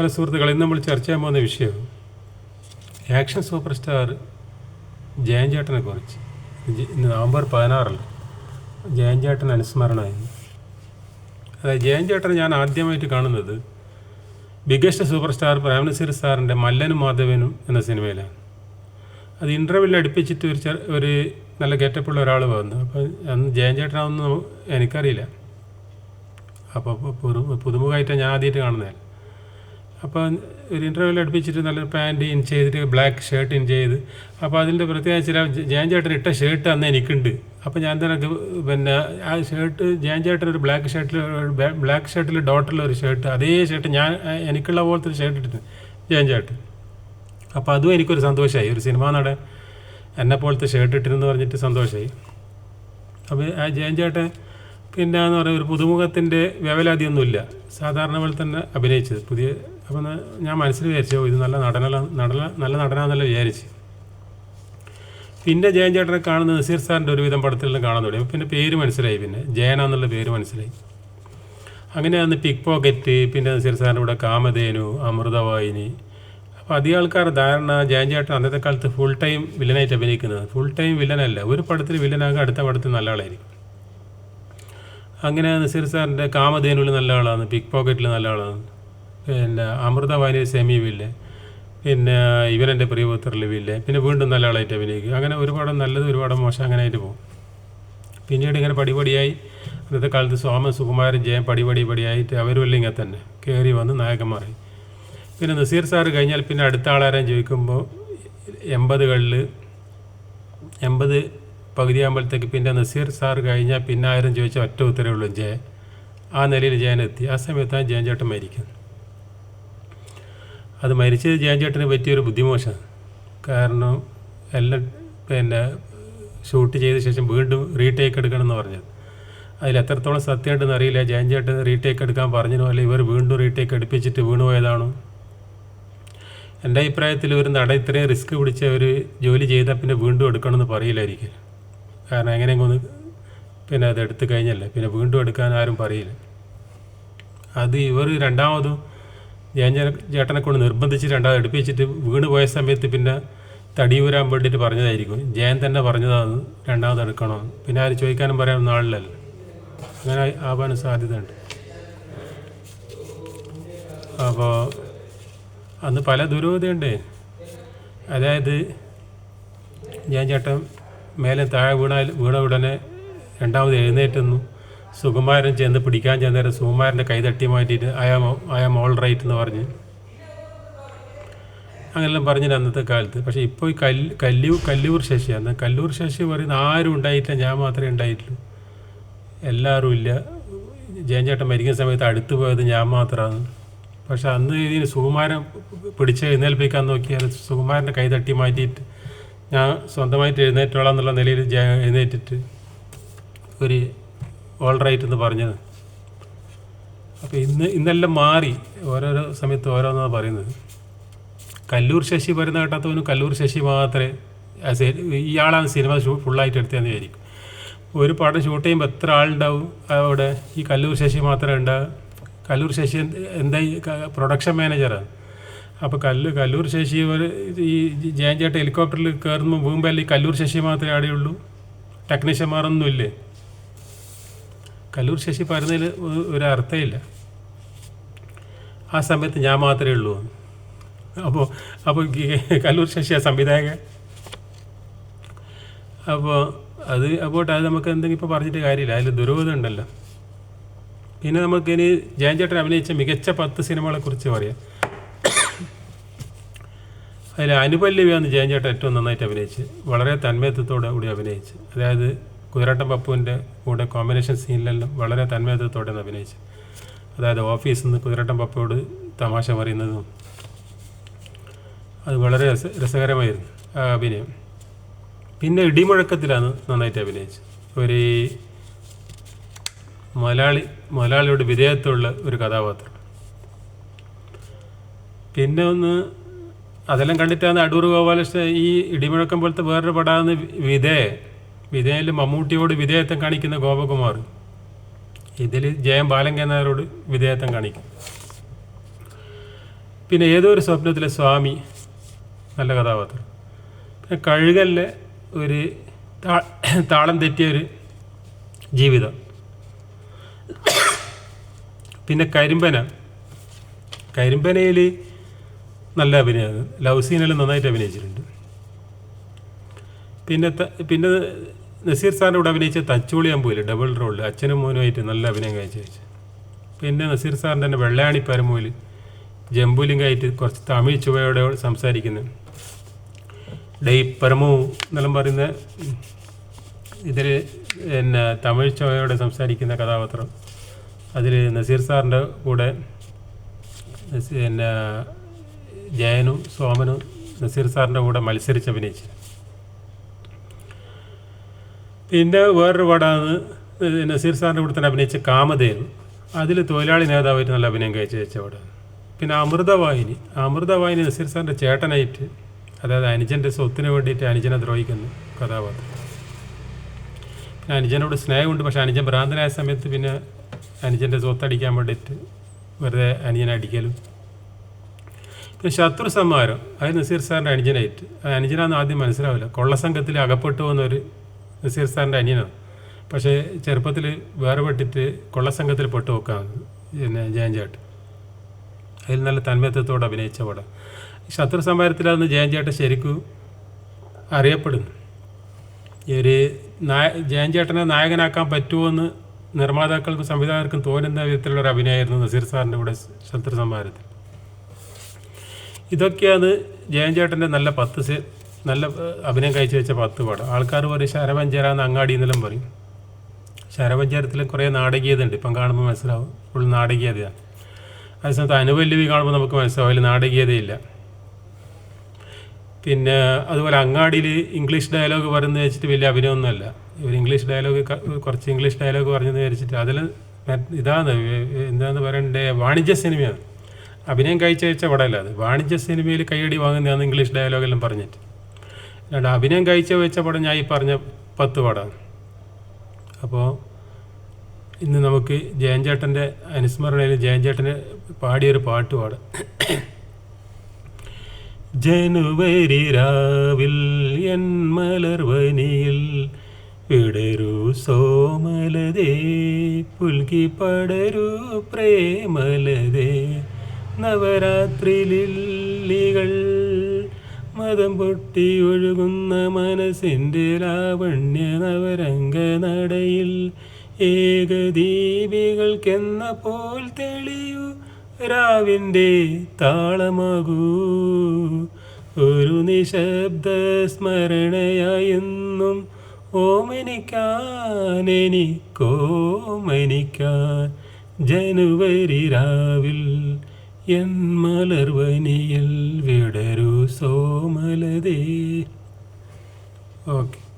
പല സുഹൃത്തുക്കളെ നമ്മൾ ചർച്ച ചെയ്യാൻ പോകുന്ന വിഷയം ആക്ഷൻ സൂപ്പർ സ്റ്റാർ ജയൻ ചേട്ടനെ കുറിച്ച്. ഇന്ന് നവംബർ പതിനാറിൽ ജയൻ ചേട്ടൻ അനുസ്മരണമായി. അതായത് ജയൻ ചേട്ടനെ ഞാൻ ആദ്യമായിട്ട് കാണുന്നത് ബിഗസ്റ്റ് സൂപ്പർ സ്റ്റാർ പ്രേംനസീർ സാറിന്റെ മല്ലനും മാധവനും എന്ന സിനിമയിലാണ്. അത് ഇന്റർവ്യൂവിൽ അടുപ്പിച്ചിട്ട് ഒരു ഒരു നല്ല ഗെറ്റപ്പുള്ള ഒരാൾ വന്നു. അപ്പോൾ അന്ന് ജയൻ ചേട്ടനാണെന്ന് നമു- എനിക്കറിയില്ല അപ്പോൾ പുതു പുതുമുഖമായിട്ടാണ് ഞാൻ ആദ്യമായിട്ട് കാണുന്നത്. അപ്പോൾ ഒരു ഇന്റർവ്യൂവിൽ അടുപ്പിച്ചിട്ട് നല്ല പാന്റ് ഇൻ ചെയ്തിട്ട് ബ്ലാക്ക് ഷർട്ട് ഇൻ ചെയ്ത്. അപ്പോൾ അതിന്റെ പ്രത്യേകിച്ച് ചില ജയൻ ചേട്ടൻ ഇട്ട ഷർട്ട് അന്ന് എനിക്കുണ്ട്. അപ്പോൾ ഞാൻ തന്നെ പിന്നെ ആ ഷർട്ട് ജയൻ ചേട്ടൻ ഒരു ബ്ലാക്ക് ഷർട്ടിൽ ബ്ലാക്ക് ഷർട്ടിൽ ഡോട്ടുള്ള ഒരു ഷർട്ട് അതേ ഷർട്ട് ഞാൻ എനിക്കുള്ള പോലത്തെ ഒരു ഷർട്ട് ഇട്ടു ജയൻ ചേട്ടൻ. അപ്പോൾ അതും എനിക്കൊരു സന്തോഷമായി ഒരു സിനിമ നടൻ എന്നെ പോലത്തെ ഷർട്ട് ഇട്ടിരുന്നു പറഞ്ഞിട്ട് സന്തോഷമായി അപ്പോൾ ആ ജയഞ്ചേട്ടൻ ചേട്ടൻ പിന്നെ എന്ന് പറയുക ഒരു പുതുമുഖത്തിന്റെ വ്യവലാതിയൊന്നുമില്ല. സാധാരണ പോലെ തന്നെ അഭിനയിച്ചത്. പുതിയ അപ്പം ഞാൻ മനസ്സിൽ വിചാരിച്ചു ഇത് നല്ല നടനല്ല നടന നല്ല നടനാന്നല്ല വിചാരിച്ച്. പിന്നെ ജയൻ ചേട്ടനെ കാണുന്ന നസീർ സാറിന്റെ ഒരുവിധം പടത്തിലെല്ലാം കാണാൻ തുടങ്ങി. പിന്നെ പേര് മനസ്സിലായി. പിന്നെ ജയന എന്നുള്ള പേര് മനസ്സിലായി. അങ്ങനെ അന്ന് പിക്ക് പോക്കറ്റ് പിന്നെ നസീർ സാറിന്റെ കൂടെ കാമധേനു അമൃതവാഹിനി അപ്പോൾ അധികം ആൾക്കാർ ധാരണ ജയൻ ചേട്ടൻ അന്നത്തെ കാലത്ത് ഫുൾ ടൈം വില്ലനായിട്ട് അഭിനയിക്കുന്നത്. ഫുൾ ടൈം വില്ലനല്ല ഒരു പടത്തിൽ വില്ലനാകുക അടുത്ത പടത്തിൽ നല്ല ആളായിരിക്കും. അങ്ങനെ നസീർ സാറിന്റെ കാമധേനുവിൽ നല്ല ആളാണ് പിക്ക് പോക്കറ്റിൽ നല്ല ആളാണ്. പിന്നെ അമൃതവാഹിനി സെമി വില്ല് പിന്നെ ഇവനെന്റെ പ്രിയപുത്രൽ വില്ല് പിന്നെ വീണ്ടും നല്ല ആളായിട്ട് അഭിനയിക്കും. അങ്ങനെ ഒരുപാട് നല്ലത് ഒരുപാട് മോശം അങ്ങനെ ആയിട്ട് പോകും. പിന്നീട് ഇങ്ങനെ പടിപടിയായി അന്നത്തെ കാലത്ത് സോമൻ സുകുമാരൻ ജയൻ പടിപടി പടിയായിട്ട് അവരും ഇങ്ങനെ തന്നെ കയറി വന്ന് നായകന്മാരായി. പിന്നെ നസീർ സാറ് കഴിഞ്ഞാൽ പിന്നെ അടുത്ത ആളാരാൻ ചോദിക്കുമ്പോൾ എൺപതുകളിൽ എൺപത് പകുതിയാകുമ്പോഴത്തേക്ക് പിന്നെ നസീർ സാർ കഴിഞ്ഞാൽ പിന്നെ ആരും ചോദിച്ചാൽ ഒറ്റ ഉത്തരവുള്ളൂ ജയൻ ജയ. ആ നിലയിൽ ജയൻ എത്തി. ആ സമയത്താണ് ജയൻ ചേട്ടൻ മരിക്കുന്നത്. അത് മരിച്ചത് ജയൻ ചേട്ടന് പറ്റിയൊരു ബുദ്ധിമോശം. കാരണം എല്ലാം പിന്നെ ഷൂട്ട് ചെയ്ത ശേഷം വീണ്ടും റീടേക്ക് എടുക്കണം എന്ന് പറഞ്ഞത്. അതിൽ എത്രത്തോളം സത്യമുണ്ടെന്ന് അറിയില്ല. ജയൻ ചേട്ടൻ റീടേക്ക് എടുക്കാൻ പറഞ്ഞോ അല്ലെ ഇവർ വീണ്ടും റീടേക്ക് എടുപ്പിച്ചിട്ട് വീണു പോയതാണോ? എന്റെ അഭിപ്രായത്തിൽ ഒരു നട ഇത്രയും റിസ്ക് പിടിച്ച ഒരു ജോലി ചെയ്താൽ പിന്നെ വീണ്ടും എടുക്കണമെന്ന് പറയില്ലായിരിക്കും. കാരണം എങ്ങനെയെങ്കിലും ഒന്ന് പിന്നെ അത് എടുത്തു കഴിഞ്ഞല്ലേ പിന്നെ വീണ്ടും എടുക്കാൻ ആരും പറയില്ല. അത് ഇവർ രണ്ടാമതും ഞാൻ ചേട്ടനെ കൊണ്ട് നിർബന്ധിച്ച് രണ്ടാമത് എടുപ്പിച്ചിട്ട് വീണ് പോയ സമയത്ത് പിന്നെ തടി ഊരാൻ വേണ്ടിയിട്ട് പറഞ്ഞതായിരിക്കും. ജയൻ തന്നെ പറഞ്ഞതാണ് രണ്ടാമത് എടുക്കണമെന്ന് പിന്നെ ആര് ചോദിക്കാനും പറയാനൊന്നും നാളിലല്ല അങ്ങനെ ആവാനും സാധ്യതയുണ്ട്. അപ്പോൾ അന്ന് പല ദുരൂഹതയുണ്ട്. അതായത് ഞാൻ ചേട്ടൻ മേലെ താഴെ വീണാൽ വീണ ഉടനെ രണ്ടാമത് എഴുന്നേറ്റുന്നു സുകുമാരൻ ചെന്ന് പിടിക്കാൻ ചെന്നേരം സുകുമാരന്റെ കൈ തട്ടി മാറ്റിയിട്ട് ഐ ആം ഓൾ റൈറ്റ് എന്ന് പറഞ്ഞ്. അങ്ങനെല്ലാം പറഞ്ഞില്ല അന്നത്തെ കാലത്ത്. പക്ഷേ ഇപ്പോൾ ഈ കല്ല് കല്ലൂർ കല്ലൂർ ശശി അന്ന് കല്ലൂർ ശശി പറയുന്ന ആരും ഉണ്ടായിട്ടില്ല ഞാൻ മാത്രമേ ഉണ്ടായിട്ടുള്ളൂ. എല്ലാവരും ഇല്ല. ജയൻ ചേട്ടൻ മരിക്കുന്ന സമയത്ത് അടുത്ത് പോയത് ഞാൻ മാത്രമാണ്. പക്ഷേ അന്ന് ഇതിന് സുകുമാരൻ പിടിച്ച് എഴുന്നേൽപ്പിക്കാൻ നോക്കിയാൽ സുകുമാരന്റെ കൈ തട്ടി മാറ്റിയിട്ട് ഞാൻ സ്വന്തമായിട്ട് എഴുന്നേറ്റോളാം എന്നുള്ള നിലയിൽ എഴുന്നേറ്റിട്ട് ഒരു ഓൾ റൈറ്റ് എന്ന് പറഞ്ഞത്. അപ്പോൾ ഇന്ന് ഇന്നെല്ലാം മാറി ഓരോരോ സമയത്ത് ഓരോന്നാണ് പറയുന്നത്. കല്ലൂർ ശശി വരുന്ന കേട്ടാത്തവനും കല്ലൂർ ശശി മാത്രമേ ഇയാളാണ് സിനിമ ഷൂ ഫുള്ളായിട്ട് എടുത്തതെന്ന് വിചാരിക്കും. ഒരു പടം ഷൂട്ട് ചെയ്യുമ്പോൾ എത്ര ആളുണ്ടാവും അവിടെ? ഈ കല്ലൂർ ശശി മാത്രമേ ഉണ്ടാവും കല്ലൂർ ശശി എന്താ പ്രൊഡക്ഷൻ മാനേജറാണ് അപ്പോൾ കല്ലു കല്ലൂർ ശശി ഒരു ഈ ജയൻ ഹെലികോപ്റ്ററിൽ കയറുമ്പോൾ വീമ്പല്ല ഈ കല്ലൂർ ശശി മാത്രമേ അവിടെയുള്ളൂ ടെക്നീഷ്യന്മാരൊന്നും ഇല്ലേ കല്ലൂർ ശശി ഒരു അർത്ഥമില്ല. ആ സമയത്ത് ഞാൻ മാത്രമേ ഉള്ളൂ. അപ്പോൾ അപ്പോൾ കല്ലൂർ ശശി ആ സംവിധായകൻ. അപ്പോൾ അത് അപ്പോൾ അത് നമുക്ക് എന്തെങ്കിലും ഇപ്പോൾ പറഞ്ഞിട്ട് കാര്യമില്ല. അതിൽ ദുരൂഹത ഉണ്ടല്ലോ. പിന്നെ നമുക്കിനി ജയൻ ചേട്ടൻ അഭിനയിച്ച മികച്ച പത്ത് സിനിമകളെക്കുറിച്ച് പറയാം. അതിൽ അനുപല്ലവിയാണ് ജയൻ ചേട്ടൻ ഏറ്റവും നന്നായിട്ട് അഭിനയിച്ച് വളരെ തന്മയത്വത്തോടെ കൂടി അഭിനയിച്ച്. അതായത് കുതിരട്ടം പപ്പുവിന്റെ കൂടെ കോമ്പിനേഷൻ സീനിലെല്ലാം വളരെ തന്മയത്വത്തോടെ അഭിനയിച്ചു അതായത് ഓഫീസിൽ നിന്ന് കുതിരാട്ടം പപ്പയോട് തമാശ പറയുന്നതും അത് വളരെ രസ രസകരമായിരുന്നു ആ അഭിനയം. പിന്നെ ഇടിമുഴക്കത്തിലാണ് നന്നായിട്ട് അഭിനയിച്ചത്. ഒരു മലയാളി മലയാളിയോട് വിധേയത്വമുള്ള ഒരു കഥാപാത്രം. പിന്നെ ഒന്ന് അതെല്ലാം കണ്ടിട്ടാണ് അടൂർ ഗോപാലകൃഷ്ണൻ ഈ ഇടിമുഴക്കം പോലത്തെ വേറൊരു പടമാണ് വിധേയ വിധേയയിൽ മമ്മൂട്ടിയോട് വിധേയത്വം കാണിക്കുന്ന ഗോപകുമാർ. ഇതിൽ ജയം ബാലങ്കനാരോട് വിധേയത്വം കാണിക്കും. പിന്നെ ഏതോ ഒരു സ്വപ്നത്തിലെ സ്വാമി നല്ല കഥാപാത്രം. പിന്നെ കഴുകലിലെ ഒരു താളം തെറ്റിയ ഒരു ജീവിതം. പിന്നെ കരിമ്പന. കരിമ്പനയിൽ നല്ല അഭിനയമാണ് ലവ് സീനെല്ലാം നന്നായിട്ട് അഭിനയിച്ചിട്ടുണ്ട്. പിന്നെ പിന്നെ നസീർ സാറിന്റെ കൂടെ അഭിനയിച്ച തച്ചോളി അമ്പൂൽ ഡബിൾ റോളിൽ അച്ഛനും മോനുമായിട്ട് നല്ല അഭിനയം കാഴ്ച പിന്നെ നസീർ സാറിന്റെ തന്നെ വെള്ളയാണി പരമൂൽ. ജംബുലിംഗായിട്ട് കുറച്ച് തമിഴ് ചുവയോടെ സംസാരിക്കുന്നു. ഡെയ് പരമു എന്നെല്ലാം പറയുന്ന ഇതിൽ പിന്നെ തമിഴ് ചുവയോടെ സംസാരിക്കുന്ന കഥാപാത്രം. അതിൽ നസീർ സാറിന്റെ കൂടെ എന്നെ ജയനും സോമനും നസീർ സാറിന്റെ കൂടെ മത്സരിച്ച് അഭിനയിച്ചു പിന്നെ വേറൊരു പടമാണ് നസീർ സാറിന്റെ കൂടെ തന്നെ അഭിനയിച്ച കാമധേനു അതിൽ തൊഴിലാളി നേതാവായിട്ട് നല്ല അഭിനയം കഴിച്ച് വെച്ച പടമാണ് പിന്നെ അമൃതവാഹിനി അമൃതവാഹിനി നസീർ സാറിന്റെ ചേട്ടനായിട്ട് അതായത് അനുജന്റെ സ്വത്തിന് വേണ്ടിയിട്ട് അനുജനെ ദ്രോഹിക്കുന്നു കഥാപാത്രം. പിന്നെ അനുജനോട് സ്നേഹമുണ്ട് പക്ഷേ അനുജൻ ഭ്രാന്തനായ സമയത്ത് പിന്നെ അനുജന്റെ സ്വത്തടിക്കാൻ വേണ്ടിയിട്ട് വെറുതെ അനുജനെ അടിക്കലും. പിന്നെ ശത്രു സംഹാരം. അത് നസീർ സാറിന്റെ അനുജനായിട്ട്. അനുജനാന്ന് ആദ്യം മനസ്സിലാവില്ല. കൊള്ളസംഘത്തിൽ അകപ്പെട്ടു പോകുന്നൊരു നസീർ സാറിന്റെ അനിയനാണ് പക്ഷേ ചെറുപ്പത്തിൽ വേറെ പെട്ടിട്ട് കൊള്ളസംഘത്തിൽ പെട്ടു നോക്കാം പിന്നെ ജയൻ ചേട്ടൻ. അതിൽ നല്ല തന്മയത്വത്തോടെ അഭിനയിച്ച പടം. ശത്രു സമരത്തിൽ ജയൻ ചേട്ടൻ ശരിക്കും അറിയപ്പെടുന്നു. ഒരു നായ ജയൻ ചേട്ടനെ നായകനാക്കാൻ പറ്റുമോ നിർമ്മാതാക്കൾക്കും സംവിധായകർക്കും തോന്നുന്ന വിധത്തിലുള്ള ഒരു അഭിനയമായിരുന്നു നസീർ സാറിന്റെ കൂടെ ശത്രു സംഹാരത്തിൽ. ഇതൊക്കെയാണ് ജയൻ ചേട്ടന്റെ നല്ല പത്ത് നല്ല അഭിനയം കഴിച്ചു വെച്ച പത്ത് പടം. ആൾക്കാർ പറയും ശരവഞ്ചേര എന്ന് അങ്ങാടി എന്നെല്ലാം പറയും. ശരവഞ്ചേരത്തിൽ കുറേ നാടകീയത ഉണ്ട് ഇപ്പം കാണുമ്പോൾ മനസ്സിലാവും. ഫുൾ നാടകീയതയാണ് അതേസമയത്ത് അനുവല്ലവി കാണുമ്പോൾ നമുക്ക് മനസ്സിലാവും. അതിൽ നാടകീയതയില്ല. പിന്നെ അതുപോലെ അങ്ങാടിയിൽ ഇംഗ്ലീഷ് ഡയലോഗ് പറയുന്നത് വെച്ചിട്ട് വലിയ അഭിനയമൊന്നുമല്ല ഇവർ ഇംഗ്ലീഷ് ഡയലോഗ് കുറച്ച് ഇംഗ്ലീഷ് ഡയലോഗ് പറഞ്ഞെന്ന് വിചാരിച്ചിട്ട് അതിൽ ഇതാണ് എന്താന്ന് പറയണ്ടേ വാണിജ്യ സിനിമയാണ്. അഭിനയം കഴിച്ച വെച്ച പടമല്ല അത്. വാണിജ്യ സിനിമയിൽ കൈയടി വാങ്ങുന്നതാണ് ഇംഗ്ലീഷ് ഡയലോഗെല്ലാം പറഞ്ഞിട്ട്. അല്ലാണ്ട് അഭിനയം കഴിച്ച വെച്ച പടം ഞാൻ ഈ പറഞ്ഞ പത്ത് പടമാണ് അപ്പോൾ ഇന്ന് നമുക്ക് ജയൻചേട്ടന്റെ അനുസ്മരണയിൽ ജയൻ ചേട്ടന് പാടിയൊരു പാട്ട് പാടാം. ജനുവരി രാവിൽ എൻ മലർവനിയിൽ വിടരൂ സോമലതേ പുൽകി പടരൂ പ്രേമലതേ. നവരാത്രി ലില്ലികൾ മതം പൊട്ടി ഒഴുകുന്ന മനസ്സിന്റെ ലാവണ്യ നവരംഗ നടയിൽ ഏകദീപികൾക്കെന്ന പോൽ തെളിയു രാവിന്റെ താളമാകൂ. ഒരു നിശബ്ദ സ്മരണയായെന്നും ഓമനിക്കാനെനിക്കോമനിക്കാൻ ജനുവരി രാവിൽ എൻ മലർവനിയിൽ വിടരു സോമലതേ. ഓക്കെ.